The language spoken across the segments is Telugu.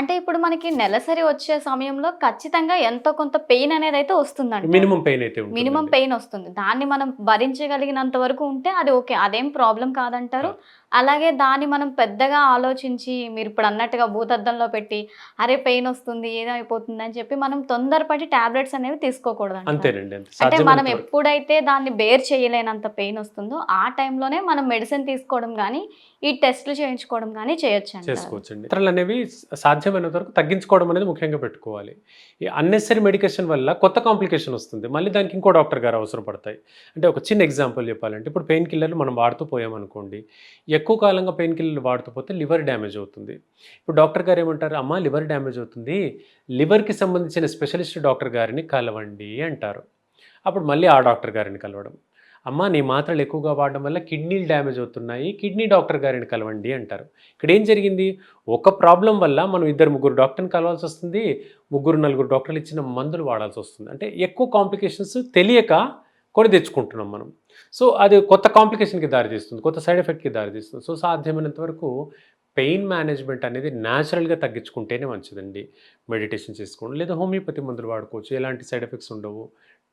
అంటే ఇప్పుడు మనకి నెలసరి వచ్చే సమయంలో ఖచ్చితంగా ఎంతో కొంత పెయిన్ అనేది అయితే వస్తుందండి. మినిమం పెయిన్ అయితే మినిమం పెయిన్ వస్తుంది. దాన్ని మనం భరించగలిగినంత వరకు ఉంటే అది ఓకే అదేం ప్రాబ్లం కాదంటారు. అలాగే దాన్ని మనం పెద్దగా ఆలోచించి మీరు ఇప్పుడు అన్నట్టుగా భూతద్దంలో పెట్టి అరే పెయిన్ వస్తుంది ఏదైపోతుంది అని చెప్పి మనం తొందరపడి టాబ్లెట్స్ అనేవి తీసుకోకూడదు. అంతేనండి అంటే మనం. ఎప్పుడైతే దాన్ని బేర్ చేయలేనంత పెయిన్ వస్తుందో ఆ టైంలోనే మనం మెడిసిన్ తీసుకోవడం కానీ ఈ టెస్ట్లు చేయించుకోవడం కానీ చేయొచ్చు ఇతరులు అనేవి సాధ్యమైనంత వరకు తగ్గించుకోవడం అనేది ముఖ్యంగా పెట్టుకోవాలి. ఈ అన్నెసరీ మెడికేషన్ వల్ల కొత్త కాంప్లికేషన్ వస్తుంది. మళ్ళీ దానికి ఇంకో డాక్టర్ గారు అవసరం పడతాయి. అంటే ఒక చిన్న ఎగ్జాంపుల్ చెప్పాలంటే ఇప్పుడు పెయిన్ కిల్లర్లు మనం వాడుతూ పోయామనుకోండి ఎక్కువ కాలంగా పెయిన్ కిల్లర్లు వాడుతూ పోతే లివర్ డ్యామేజ్ అవుతుంది. ఇప్పుడు డాక్టర్ గారు ఏమంటారు అమ్మ లివర్ డ్యామేజ్ అవుతుంది. లివర్కి సంబంధించిన స్పెషలిస్ట్ డాక్టర్ గారిని కలవండి అంటారు. అప్పుడు మళ్ళీ ఆ డాక్టర్ గారిని కలవడం. అమ్మ నీ మాత్రలు ఎక్కువగా వాడడం వల్ల కిడ్నీలు డ్యామేజ్ అవుతున్నాయి కిడ్నీ డాక్టర్ గారిని కలవండి అంటారు. ఇక్కడ ఏం జరిగింది? ఒక ప్రాబ్లం వల్ల మనం ఇద్దరు ముగ్గురు డాక్టర్ని కలవాల్సి వస్తుంది ముగ్గురు నలుగురు డాక్టర్లు ఇచ్చిన మందులు వాడాల్సి వస్తుంది. అంటే ఎక్కువ కాంప్లికేషన్స్ తెలియక కొని తెచ్చుకుంటున్నాం మనం. సో అది కొత్త కాంప్లికేషన్కి దారితీస్తుంది కొత్త సైడ్ ఎఫెక్ట్కి దారితీస్తుంది సో సాధ్యమైనంత వరకు పెయిన్ మేనేజ్మెంట్ అనేది న్యాచురల్గా తగ్గించుకుంటేనే మంచిదండి. మెడిటేషన్ చేసుకోండి లేదా హోమియోపతి మందులు వాడుకోవచ్చు ఎలాంటి సైడ్ ఎఫెక్ట్స్ ఉండవు.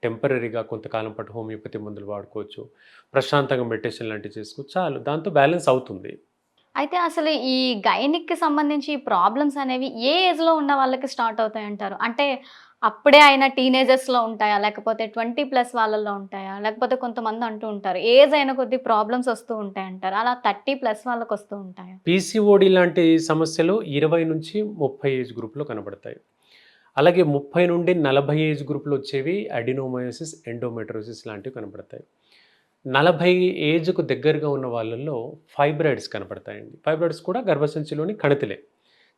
టెంపరీగా కొంతకాలం పాటు హోమియోపతి మందులు వాడుకోవచ్చు ప్రశాంతంగా మెడిటేషన్ లాంటివి చేసుకోవచ్చు. చాలు దాంతో బ్యాలెన్స్ అవుతుంది. అయితే అసలు ఈ గైనిక్కి సంబంధించి ప్రాబ్లమ్స్ అనేవి ఏ ఏజ్లో ఉన్న వాళ్ళకి స్టార్ట్ అవుతాయి అంటారు? అంటే అప్పుడే అయిన టీనేజర్స్లో ఉంటాయా? లేకపోతే ట్వంటీ ప్లస్ వాళ్ళల్లో ఉంటాయా? లేకపోతే కొంతమంది అంటూ ఉంటారు ఏజ్ అయిన కొద్ది ప్రాబ్లమ్స్ వస్తూ ఉంటాయి అంటారు. అలా థర్టీ ప్లస్ వాళ్ళకి వస్తూ ఉంటాయా? పీసీఓడి లాంటి సమస్యలు ఇరవై నుంచి ముప్పై ఏజ్ గ్రూప్లో కనబడతాయి. అలాగే ముప్పై నుండి నలభై ఏజ్ గ్రూప్లో వచ్చేవి అడినోమయోసిస్ ఎండోమెట్రోసిస్ లాంటివి కనబడతాయి నలభై ఏజ్కు దగ్గరగా ఉన్న వాళ్ళల్లో ఫైబ్రాయిడ్స్ కనపడతాయండి. ఫైబ్రాయిడ్స్ కూడా గర్భసంచిలోని కణితులే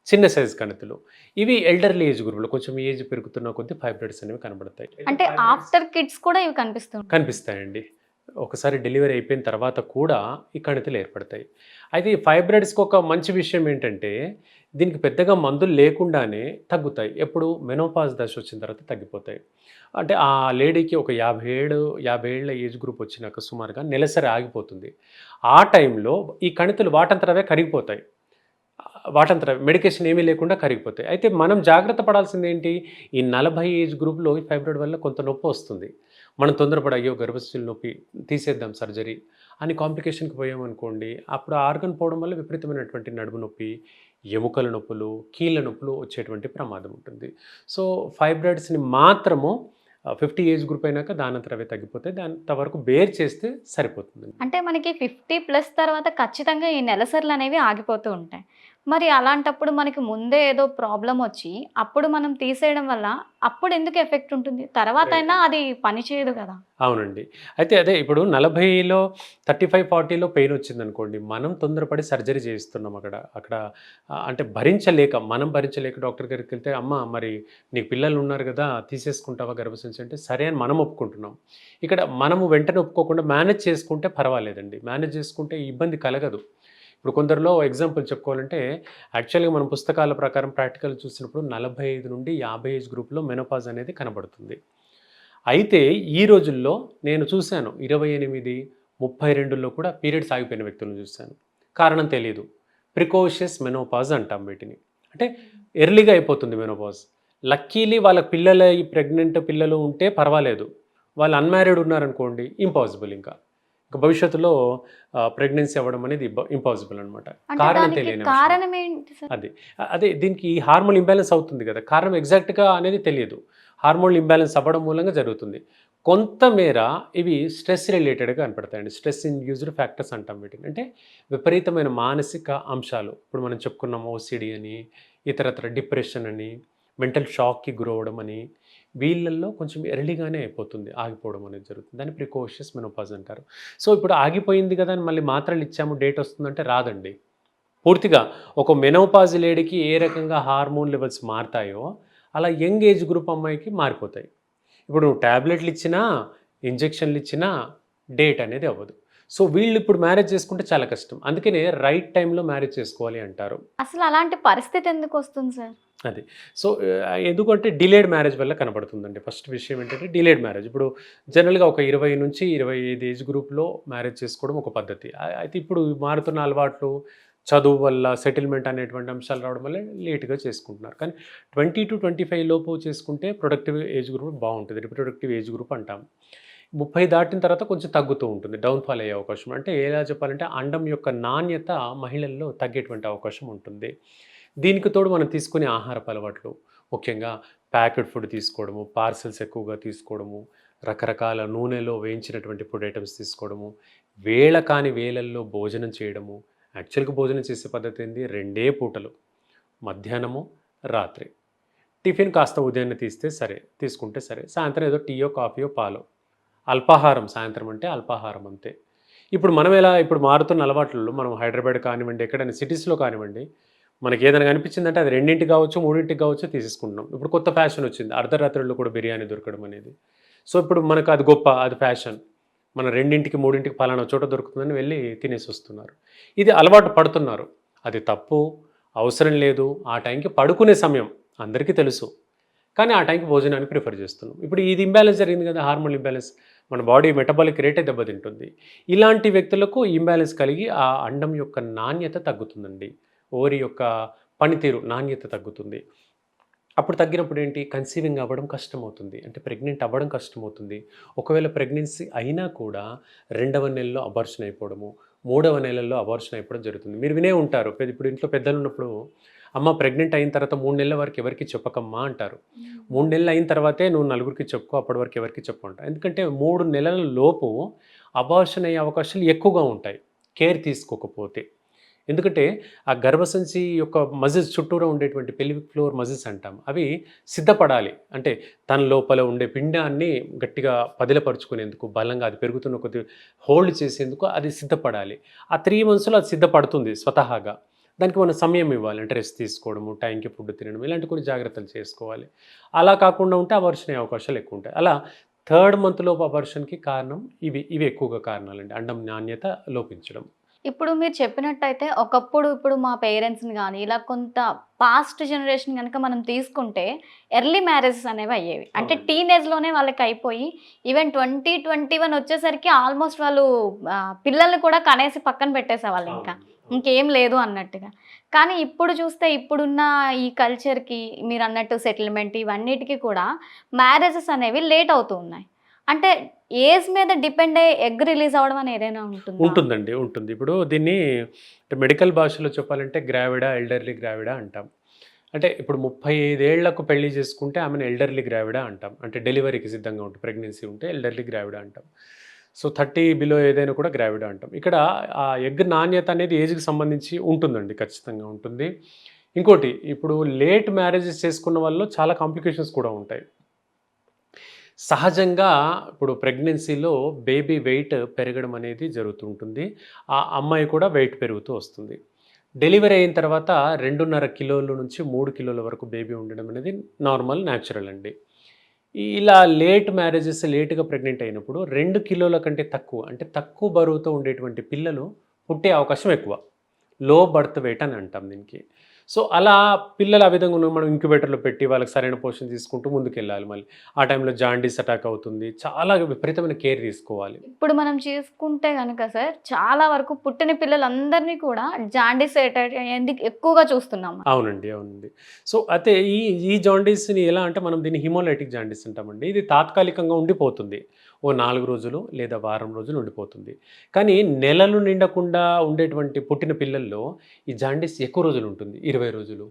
చిన్న సైజ్ కణితులు. ఇవి ఎల్డర్లీ ఏజ్ గ్రూప్లో కొంచెం ఏజ్ పెరుగుతున్న కొద్దీ ఫైబ్రాయిడ్స్ అనేవి కనబడతాయి అంటే ఆఫ్టర్ కిడ్స్ కూడా ఇవి కనిపిస్తుంటాయి. కనిపిస్తాయండి. ఒకసారి డెలివరీ అయిపోయిన తర్వాత కూడా ఈ కణితులు ఏర్పడతాయి. అయితే ఈ ఫైబ్రాయిడ్స్కి ఒక మంచి విషయం ఏంటంటే దీనికి పెద్దగా మందులు లేకుండానే తగ్గుతాయి. ఎప్పుడు మెనోపాజ్ దశ వచ్చిన తర్వాత తగ్గిపోతాయి. అంటే ఆ లేడీకి ఒక యాభై ఏడు యాభై ఏళ్ళ ఏజ్ గ్రూప్ వచ్చినాక సుమారుగా నెలసరి ఆగిపోతుంది. ఆ టైంలో ఈ కణితులు వాటంతరవే కరిగిపోతాయి. వాటంతర మెడికేషన్ ఏమీ లేకుండా కరిగిపోతాయి. అయితే మనం జాగ్రత్త పడాల్సింది ఏంటి? ఈ నలభై ఏజ్ గ్రూప్లో ఈ ఫైబ్రాయిడ్ వల్ల కొంత నొప్పి వస్తుంది. మనం తొందరపడి అయ్యో గర్భశిశుల నొప్పి తీసేద్దాం సర్జరీ అని కాంప్లికేషన్కి పోయామనుకోండి అప్పుడు ఆర్గన్ పోవడం వల్ల విపరీతమైనటువంటి నడుము నొప్పి ఎముకల నొప్పులు కీళ్ళ నొప్పులు వచ్చేటువంటి ప్రమాదం ఉంటుంది. సో ఫైబ్రాయిడ్స్ని మాత్రము ఫిఫ్టీ ఏజ్ గ్రూప్ అయినాక దానంతర అవే తగ్గిపోతే దాని వరకు బేర్ చేస్తే సరిపోతుంది అంటే మనకి ఫిఫ్టీ ప్లస్ తర్వాత ఖచ్చితంగా ఈ నెలసర్లు అనేవి ఆగిపోతూ ఉంటాయి. మరి అలాంటప్పుడు మనకి ముందే ఏదో ప్రాబ్లం వచ్చి అప్పుడు మనం తీసేయడం వల్ల అప్పుడు ఎందుకు ఎఫెక్ట్ ఉంటుంది? తర్వాత అయినా అది పని చేయదు కదా. అవునండి. అయితే అదే ఇప్పుడు నలభైలో థర్టీ ఫైవ్ ఫార్టీలో పెయిన్ వచ్చింది అనుకోండి మనం తొందరపడి సర్జరీ చేయిస్తున్నాం అక్కడ అక్కడ అంటే భరించలేక మనం భరించలేక డాక్టర్ గారికి వెళ్తే అమ్మ మరి నీకు పిల్లలు ఉన్నారు కదా తీసేసుకుంటావా గర్భసంచి? అంటే సరే అని మనం ఒప్పుకుంటున్నాం. ఇక్కడ మనము వెంటనే ఒప్పుకోకుండా మేనేజ్ చేసుకుంటే పర్వాలేదండి. మేనేజ్ చేసుకుంటే ఇబ్బంది కలగదు. ఇప్పుడు కొందరిలో ఎగ్జాంపుల్ చెప్పుకోవాలంటే యాక్చువల్గా మనం పుస్తకాల ప్రకారం ప్రాక్టికల్ చూసినప్పుడు నలభై ఐదు నుండి యాభై ఏజ్ గ్రూప్లో మెనోపాజ్ అనేది కనబడుతుంది. అయితే ఈ రోజుల్లో నేను చూశాను ఇరవై ఎనిమిది ముప్పై రెండులో కూడా పీరియడ్స్ ఆగిపోయిన వ్యక్తులను చూశాను. కారణం తెలియదు ప్రికోషియస్ మెనోపాజ్ అంటాం వీటిని. అంటే ఎర్లీగా అయిపోతుంది మెనోపాజ్. లక్కీలీ వాళ్ళ పిల్లల ఈ ప్రెగ్నెంట్ పిల్లలు ఉంటే పర్వాలేదు. వాళ్ళు అన్మ్యారీడ్ ఉన్నారనుకోండి ఇంపాసిబుల్ ఇంకా. భవిష్యత్తులో ప్రెగ్నెన్సీ అవ్వడం అనేది ఇంపాసిబుల్ అనమాట కారణం సార్? అది. అదే దీనికి హార్మోన్ ఇంబ్యాలెన్స్ అవుతుంది కదా. కారణం ఎగ్జాక్ట్గా అనేది తెలియదు. హార్మోన్ ఇంబ్యాలెన్స్ అవ్వడం మూలంగా జరుగుతుంది. కొంతమేర ఇవి స్ట్రెస్ రిలేటెడ్గా కనపడతాయండి. స్ట్రెస్ ఇండ్యూస్డ్ ఫ్యాక్టర్స్ అంటాం వీటిని. అంటే విపరీతమైన మానసిక అంశాలు. ఇప్పుడు మనం చెప్పుకున్నాం ఓసిడి అని ఇతరత్ర డిప్రెషన్ అని మెంటల్ షాక్కి గురవడం అని వీళ్ళల్లో కొంచెం ఎర్లీగానే అయిపోతుంది ఆగిపోవడం అనేది జరుగుతుంది. దాన్ని ప్రికోషియస్ మెనోపాజ్ అంటారు. సో ఇప్పుడు ఆగిపోయింది కదా అని మళ్ళీ మాత్రలు ఇచ్చాము డేట్ వస్తుందంటే రాదండి. పూర్తిగా ఒక మెనోపాజ్ లేడీకి ఏ రకంగా హార్మోన్ లెవెల్స్ మారుతాయో అలా యంగ్ ఏజ్ గ్రూప్ అమ్మాయికి మారిపోతాయి. ఇప్పుడు నువ్వు ట్యాబ్లెట్లు ఇచ్చినా ఇంజెక్షన్లు ఇచ్చినా డేట్ అనేది అవ్వదు. సో వీళ్ళు ఇప్పుడు మ్యారేజ్ చేసుకుంటే చాలా కష్టం. అందుకనే రైట్ టైంలో మ్యారేజ్ చేసుకోవాలి అంటారు. అసలు అలాంటి పరిస్థితి ఎందుకు వస్తుంది సార్? అది. సో ఎందుకంటే డిలేడ్ మ్యారేజ్ వల్ల కనబడుతుందండి. ఫస్ట్ విషయం ఏంటంటే డిలేడ్ మ్యారేజ్. ఇప్పుడు జనరల్గా ఒక ఇరవై నుంచి ఇరవై ఐదు ఏజ్ గ్రూప్లో మ్యారేజ్ చేసుకోవడం ఒక పద్ధతి. అయితే ఇప్పుడు మారుతున్న అలవాట్లు చదువు వల్ల సెటిల్మెంట్ అనేటువంటి అంశాలు రావడం వల్ల లేట్గా చేసుకుంటున్నారు. కానీ ట్వంటీ టు ట్వంటీ ఫైవ్ లోపు చేసుకుంటే ప్రొడక్టివ్ ఏజ్ గ్రూప్ బాగుంటుంది. రిప్రొడక్టివ్ ఏజ్ గ్రూప్ అంటాం. ముప్పై దాటిన తర్వాత కొంచెం తగ్గుతూ ఉంటుంది. డౌన్ఫాల్ అయ్యే అవకాశం. అంటే ఎలా చెప్పాలంటే అండం యొక్క నాణ్యత మహిళల్లో తగ్గేటువంటి అవకాశం ఉంటుంది. దీనికి తోడు మనం తీసుకునే ఆహారపు అలవాట్లు. ముఖ్యంగా ప్యాకెట్ ఫుడ్ తీసుకోవడము పార్సల్స్ ఎక్కువగా తీసుకోవడము రకరకాల నూనెలో వేయించినటువంటి ఫుడ్ ఐటమ్స్ తీసుకోవడము వేళ కాని వేళల్లో భోజనం చేయడము యాక్చువల్గా భోజనం చేసే పద్ధతి ఏంది? రెండే పూటలు. మధ్యాహ్నము రాత్రి. టిఫిన్ కాస్త ఉదయాన్నే తీస్తే సరే తీసుకుంటే సరే సాయంత్రం ఏదో టీయో కాఫీయో పాలో. అల్పాహారం సాయంత్రం అంటే అల్పాహారం అంతే. ఇప్పుడు మనం ఎలా ఇప్పుడు మారుతున్న అలవాట్లలో మనం హైదరాబాద్ కానివ్వండి ఎక్కడైనా సిటీస్లో కానివ్వండి మనకి ఏదైనా కనిపించిందంటే అది రెండింటికి కావచ్చు మూడింటికి కావచ్చు తీసేసుకుంటున్నాం. ఇప్పుడు కొత్త ఫ్యాషన్ వచ్చింది. అర్ధరాత్రుల్లో కూడా బిర్యానీ దొరకడం అనేది. సో ఇప్పుడు మనకు అది గొప్ప అది ఫ్యాషన్. మన రెండింటికి మూడింటికి పలానా చోట దొరుకుతుందని వెళ్ళి తినేసి వస్తున్నారు. ఇది అలవాటు పడుతున్నారు. అది తప్పు అవసరం లేదు. ఆ టైంకి పడుకునే సమయం అందరికీ తెలుసు. కానీ ఆ టైంకి భోజనాన్ని ప్రిఫర్ చేస్తున్నాం. ఇప్పుడు ఇది ఇంబ్యాలెన్స్ జరిగింది కదా హార్మోన్ ఇంబ్యాలెన్స్. మన బాడీ మెటబాలిక్ రేటే దెబ్బతింటుంది. ఇలాంటి వ్యక్తులకు ఇంబ్యాలెన్స్ కలిగి ఆ అండం యొక్క నాణ్యత తగ్గుతుందండి. ఓరి యొక్క పనితీరు నాణ్యత తగ్గుతుంది. అప్పుడు తగ్గినప్పుడు ఏంటి? కన్సీవింగ్ అవ్వడం కష్టమవుతుంది. అంటే ప్రెగ్నెంట్ అవ్వడం కష్టమవుతుంది. ఒకవేళ ప్రెగ్నెన్సీ అయినా కూడా రెండవ నెలలో అబార్షన్ అయిపోవడము మూడవ నెలల్లో అబార్షన్ అయిపోవడం జరుగుతుంది. మీరు వినే ఉంటారు. ఇప్పుడు ఇంట్లో పెద్దలు ఉన్నప్పుడు అమ్మ ప్రెగ్నెంట్ అయిన తర్వాత మూడు నెలల వరకు ఎవరికి చెప్పకమ్మా? అంటారు. మూడు నెలలు అయిన తర్వాతే నువ్వు నలుగురికి చెప్పుకో అప్పటి వరకు ఎవరికి చెప్పుకుంటా ఎందుకంటే మూడు నెలల లోపు అబార్షన్ అయ్యే అవకాశాలు ఎక్కువగా ఉంటాయి. కేర్ తీసుకోకపోతే. ఎందుకంటే ఆ గర్భసంచి యొక్క మజిల్స్ చుట్టూరా ఉండేటువంటి పెల్విక్ ఫ్లోర్ మజిల్స్ అంటాం. అవి సిద్ధపడాలి. అంటే తన లోపల ఉండే పిండాన్ని గట్టిగా పదిలపరుచుకునేందుకు బలంగా అది పెరుగుతున్న కొద్ది హోల్డ్ చేసేందుకు అది సిద్ధపడాలి. ఆ త్రీ మంత్స్లో అది సిద్ధపడుతుంది స్వతహాగా. దానికి మనం సమయం ఇవ్వాలి. అంటే రెస్ట్ తీసుకోవడము టైంకి ఫుడ్ తినడం ఇలాంటి కొన్ని జాగ్రత్తలు చేసుకోవాలి. అలా కాకుండా ఉంటే అవర్షన్ అయ్యే అవకాశాలు ఎక్కువ ఉంటాయి. అలా థర్డ్ మంత్ లోపు అవర్షన్కి కారణం ఇవి ఇవి ఎక్కువగా కారణాలండి. అండం నాణ్యత లోపించడం. ఇప్పుడు మీరు చెప్పినట్టయితే ఒకప్పుడు ఇప్పుడు మా పేరెంట్స్ని కానీ ఇలా కొంత పాస్ట్ జనరేషన్ కనుక మనం తీసుకుంటే ఎర్లీ మ్యారేజెస్ అనేవి అయ్యేవి. అంటే. టీనేజ్లోనే వాళ్ళకి అయిపోయి ఈవెన్ ట్వంటీ ట్వంటీ వన్ వచ్చేసరికి ఆల్మోస్ట్ వాళ్ళు పిల్లల్ని కూడా కనేసి పక్కన పెట్టేసేవాళ్ళు ఇంకా. ఇంకేం లేదు అన్నట్టుగా. కానీ ఇప్పుడు చూస్తే ఇప్పుడున్న ఈ కల్చర్కి మీరు అన్నట్టు సెటిల్మెంట్ ఇవన్నిటికీ కూడా మ్యారేజెస్ అనేవి లేట్ అవుతూ ఉన్నాయి. అంటే ఏజ్ మీద డిపెండ్ అయ్యి ఎగ్ రిలీజ్ అవ్వడం అని ఏదైనా ఉంటుంది? ఉంటుందండి ఉంటుంది. ఇప్పుడు దీన్ని మెడికల్ భాషలో చెప్పాలంటే గ్రావిడా ఎల్డర్లీ గ్రావిడా అంటాం. అంటే ఇప్పుడు ముప్పై ఐదేళ్ళకు పెళ్ళి చేసుకుంటే ఆమెను ఎల్డర్లీ గ్రావిడా అంటాం. అంటే డెలివరీకి సిద్ధంగా ఉంటుంది ప్రెగ్నెన్సీ ఉంటే ఎల్డర్లీ గ్రావిడా అంటాం. సో థర్టీ బిలో ఏదైనా కూడా గ్రావిడా అంటాం. ఇక్కడ ఆ ఎగ్ నాణ్యత అనేది ఏజ్కి సంబంధించి ఉంటుందండి ఖచ్చితంగా ఉంటుంది. ఇంకోటి ఇప్పుడు లేట్ మ్యారేజెస్ చేసుకున్న వాళ్ళు చాలా కాంప్లికేషన్స్ కూడా ఉంటాయి. సహజంగా ఇప్పుడు ప్రెగ్నెన్సీలో బేబీ వెయిట్ పెరగడం అనేది జరుగుతుంటుంది. ఆ అమ్మాయి కూడా వెయిట్ పెరుగుతూ వస్తుంది. డెలివరీ అయిన తర్వాత రెండున్నర కిలోల నుంచి మూడు కిలోల వరకు బేబీ ఉండడం అనేది నార్మల్ న్యాచురల్ అండి. ఇలా లేట్ మ్యారేజెస్ లేట్గా ప్రెగ్నెంట్ అయినప్పుడు రెండు కిలోల కంటే తక్కువ అంటే తక్కువ బరువుతో ఉండేటువంటి పిల్లలు పుట్టే అవకాశం ఎక్కువ. లో బర్త్ వెయిట్ అని అంటాం దీనికి. సో అలా పిల్లలు ఆ విధంగా ఉన్న మనం ఇంక్యుబేటర్లో పెట్టి వాళ్ళకి సరైన పోషణ తీసుకుంటూ ముందుకు వెళ్ళాలి మళ్ళీ. ఆ టైంలో జాండీస్ అటాక్ అవుతుంది. చాలా విపరీతమైన కేర్ తీసుకోవాలి. ఇప్పుడు మనం చేసుకుంటే కనుక సార్ చాలా వరకు పుట్టిన పిల్లలందరినీ కూడా జాండీస్ ఎందుకు ఎక్కువగా చూస్తున్నాం అవునండి అవునండి. సో అయితే ఈ ఈ జాండీస్ని ఎలా అంటే మనం దీన్ని హిమోలైటిక్ జాండీస్ అంటామండి. ఇది తాత్కాలికంగా ఉండిపోతుంది. ఓ నాలుగు రోజులు లేదా వారం రోజులు ఉండిపోతుంది. కానీ నెలలు నిండకుండా ఉండేటువంటి పుట్టిన పిల్లల్లో ఈ జాండీస్ ఎక్కువ రోజులు ఉంటుంది. ఇరవై రోజులు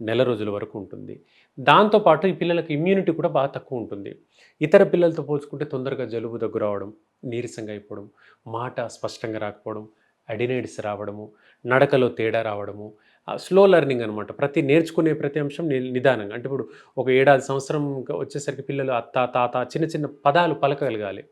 నెల రోజుల వరకు ఉంటుంది. దాంతోపాటు ఈ పిల్లలకు ఇమ్యూనిటీ కూడా బాగా తక్కువ ఉంటుంది. ఇతర పిల్లలతో పోల్చుకుంటే తొందరగా జలుబు దగ్గర రావడం నీరసంగా అయిపోవడం మాట స్పష్టంగా రాకపోవడం అడినైడ్స్ రావడము నడకలో తేడా రావడము స్లో లెర్నింగ్ అనమాట ప్రతి నేర్చుకునే ప్రతి అంశం నిదానంగా. అంటే ఇప్పుడు ఒక ఏడాది సంవత్సరం వచ్చేసరికి పిల్లలు అత్త తాత చిన్న చిన్న పదాలు పలకగలగాలి.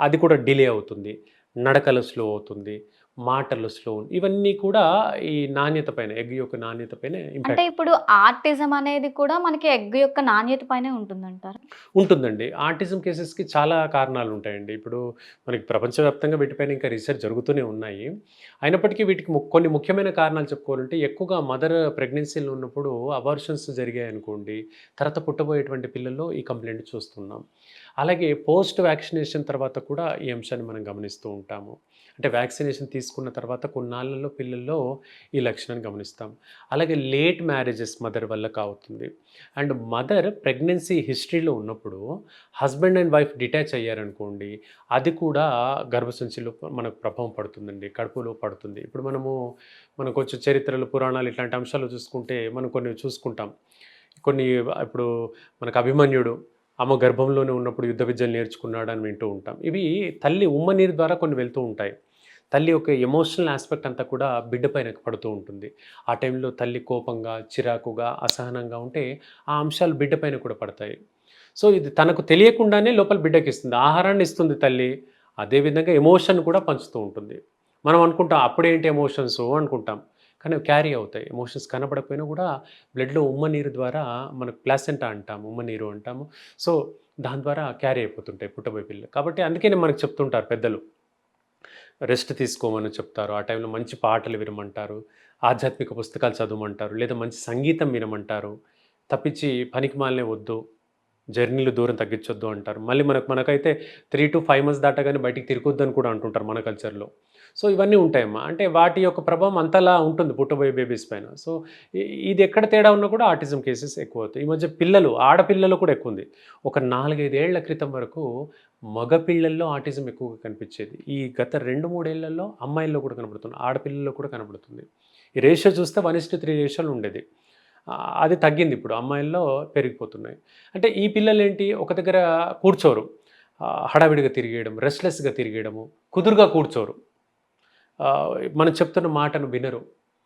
అది కూడా డిలే అవుతుంది. నడకలు స్లో అవుతుంది. మాటలు స్లో ఇవన్నీ కూడా ఈ నాణ్యత పైన ఎగ్ యొక్క నాణ్యత పైన అంటే ఇప్పుడు ఆర్టిజం అనేది కూడా మనకి ఎగ్ యొక్క నాణ్యత పైనే ఉంటుందంటారు? ఉంటుందండి. ఆర్టిజం కేసెస్కి చాలా కారణాలు ఉంటాయండి. ఇప్పుడు మనకి ప్రపంచవ్యాప్తంగా వీటిపైన ఇంకా రీసెర్చ్ జరుగుతూనే ఉన్నాయి. అయినప్పటికీ వీటికి కొన్ని ముఖ్యమైన కారణాలు చెప్పుకోవాలంటే ఎక్కువగా మదర్ ప్రెగ్నెన్సీలో ఉన్నప్పుడు అబార్షన్స్ జరిగాయి అనుకోండి తర్వాత పుట్టబోయేటువంటి పిల్లల్లో ఈ కంప్లైంట్ చూస్తున్నాం. అలాగే పోస్ట్ వ్యాక్సినేషన్ తర్వాత కూడా ఈ అంశాన్ని మనం గమనిస్తూ ఉంటాము. అంటే వ్యాక్సినేషన్ తీసుకు తీసుకున్న తర్వాత కొన్నాళ్ళలో పిల్లల్లో ఈ లక్షణాన్ని గమనిస్తాం. అలాగే లేట్ మ్యారేజెస్ మదర్ వల్ల కావుతుంది. అండ్ మదర్ ప్రెగ్నెన్సీ హిస్టరీలో ఉన్నప్పుడు హస్బెండ్ అండ్ వైఫ్ డిటాచ్ అయ్యారనుకోండి అది కూడా గర్భసంచిలో మనకు ప్రభావం పడుతుందండి కడుపులో పడుతుంది. ఇప్పుడు మనము మనకు వచ్చే చరిత్రలు పురాణాలు ఇట్లాంటి అంశాలు చూసుకుంటే మనం కొన్ని చూసుకుంటాం. కొన్ని ఇప్పుడు మనకు అభిమన్యుడు అమ్మ గర్భంలోనే ఉన్నప్పుడు యుద్ధ విద్యలు నేర్చుకున్నాడు అని వింటూ ఉంటాం. ఇవి తల్లి ఉమ్మ నీరు ద్వారా కొన్ని వెళ్తూ ఉంటాయి. తల్లి ఒక ఎమోషనల్ ఆస్పెక్ట్ అంతా కూడా బిడ్డ పైన పడుతూ ఉంటుంది. ఆ టైంలో తల్లి కోపంగా చిరాకుగా అసహనంగా ఉంటే ఆ అంశాలు బిడ్డ పైన కూడా పడతాయి. సో ఇది తనకు తెలియకుండానే లోపల బిడ్డకి ఇస్తుంది. ఆహారాన్ని ఇస్తుంది తల్లి. అదేవిధంగా ఎమోషన్ కూడా పంచుతూ ఉంటుంది. మనం అనుకుంటాం అప్పుడేంటి ఎమోషన్స్? అనుకుంటాం. కానీ క్యారీ అవుతాయి. ఎమోషన్స్ కనపడకపోయినా కూడా బ్లడ్లో ఉమ్మ నీరు ద్వారా మనకు ప్లాసెంటా అంటాము. ఉమ్మ నీరు అంటాము. సో దాని ద్వారా క్యారీ అయిపోతుంటాయి పుట్టబోయే పిల్లలు. కాబట్టి అందుకనే మనకు చెప్తుంటారు పెద్దలు. రెస్ట్ తీసుకోమని చెప్తారు. ఆ టైంలో మంచి పాటలు వినమంటారు. ఆధ్యాత్మిక పుస్తకాలు చదవమంటారు. లేదా మంచి సంగీతం వినమంటారు. తప్పించి పనికి మాలనే వద్దు. జర్నీలు దూరం తగ్గించొద్దు అంటారు. మళ్ళీ మనకు మనకైతే త్రీ టు ఫైవ్ మంత్స్ దాటగానే బయటికి తిరగొద్దు అని కూడా అంటుంటారు మన కల్చర్లో. సో ఇవన్నీ ఉంటాయమ్మా. అంటే వాటి యొక్క ప్రభావం అంతలా ఉంటుంది పుట్టబోయే బేబీస్ పైన. సో ఇది ఎక్కడ తేడా ఉన్నా కూడా ఆటిజం కేసెస్ ఎక్కువ అవుతాయి ఈ మధ్య పిల్లలు ఆడపిల్లలు కూడా ఎక్కువ ఉంది ఒక నాలుగైదేళ్ళ క్రితం వరకు మగ పిల్లల్లో ఆటిజం ఎక్కువగా కనిపించేది. ఈ గత రెండు మూడేళ్ళలో అమ్మాయిల్లో కూడా కనబడుతుంది ఆడపిల్లల్లో కూడా కనబడుతుంది. ఈ రేషియో చూస్తే వన్ ఇస్ టు త్రీ రేషియోలు ఉండేది. అది తగ్గింది ఇప్పుడు. అమ్మాయిల్లో పెరిగిపోతున్నాయి. అంటే ఈ పిల్లలు ఏంటి ఒక దగ్గర కూర్చోరు. హడావిడిగా తిరిగేయడం రెస్ట్లెస్గా తిరిగేయడము కుదురుగా కూర్చోరు. మనం చెప్తున్న మాటను వినరు.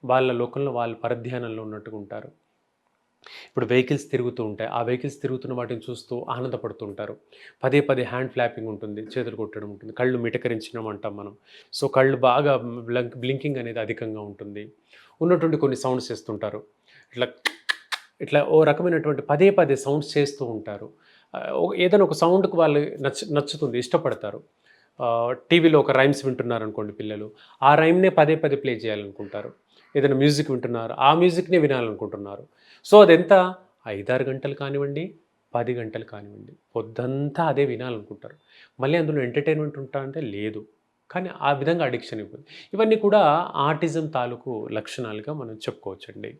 వాళ్ళ లోకంలో వాళ్ళ పరధ్యానంలో ఉన్నట్టుగా ఉంటారు. ఇప్పుడు వెహికల్స్ తిరుగుతూ ఉంటాయి. ఆ వెహికల్స్ తిరుగుతున్న వాటిని చూస్తూ ఆనందపడుతుంటారు. పదే పదే హ్యాండ్ ఫ్లాపింగ్ ఉంటుంది. చేతులు కొట్టడం ఉంటుంది. కళ్ళు మిటకరించడం అంటాం మనం. సో కళ్ళు బాగా బ్లంక్ బ్లింకింగ్ అనేది అధికంగా ఉంటుంది. ఉన్నటువంటి కొన్ని సౌండ్స్ చేస్తుంటారు. ఇట్లా ఇట్లా ఓ రకమైనటువంటి పదే పదే సౌండ్స్ చేస్తూ ఉంటారు. ఏదైనా ఒక సౌండ్కి వాళ్ళు నచ్చ నచ్చుతుంది ఇష్టపడతారు. టీవీలో ఒక రైమ్స్ వింటున్నారు అనుకోండి పిల్లలు. ఆ రైమ్నే పదే పదే ప్లే చేయాలనుకుంటారు. ఏదైనా మ్యూజిక్ వింటున్నారు. ఆ మ్యూజిక్నే వినాలనుకుంటున్నారు. సో అదెంత? ఐదారు గంటలు కానివ్వండి పది గంటలు కానివ్వండి. పొద్దంతా అదే వినాలనుకుంటారు. మళ్ళీ అందులో ఎంటర్టైన్మెంట్ ఉంటారంటే లేదు. కానీ ఆ విధంగా అడిక్షన్ ఇవ్వదు ఇవన్నీ కూడా ఆర్టిజం తాలూకు లక్షణాలుగా మనం చెప్పుకోవచ్చండి.